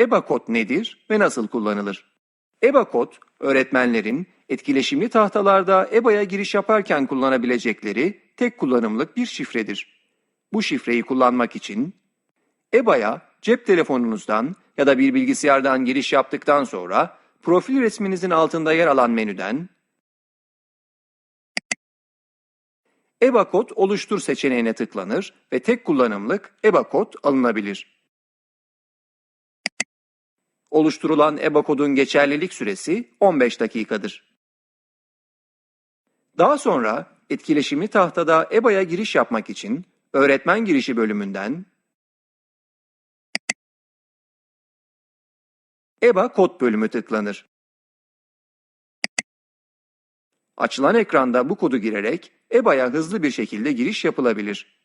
EBA kod nedir ve nasıl kullanılır? EBA kod, öğretmenlerin etkileşimli tahtalarda EBA'ya giriş yaparken kullanabilecekleri tek kullanımlık bir şifredir. Bu şifreyi kullanmak için EBA'ya cep telefonunuzdan ya da bir bilgisayardan giriş yaptıktan sonra profil resminizin altında yer alan menüden EBA kod oluştur seçeneğine tıklanır ve tek kullanımlık EBA kod alınabilir. Oluşturulan EBA kodun geçerlilik süresi 15 dakikadır. Daha sonra etkileşimli tahtada EBA'ya giriş yapmak için öğretmen girişi bölümünden EBA kod bölümü tıklanır. Açılan ekranda bu kodu girerek EBA'ya hızlı bir şekilde giriş yapılabilir.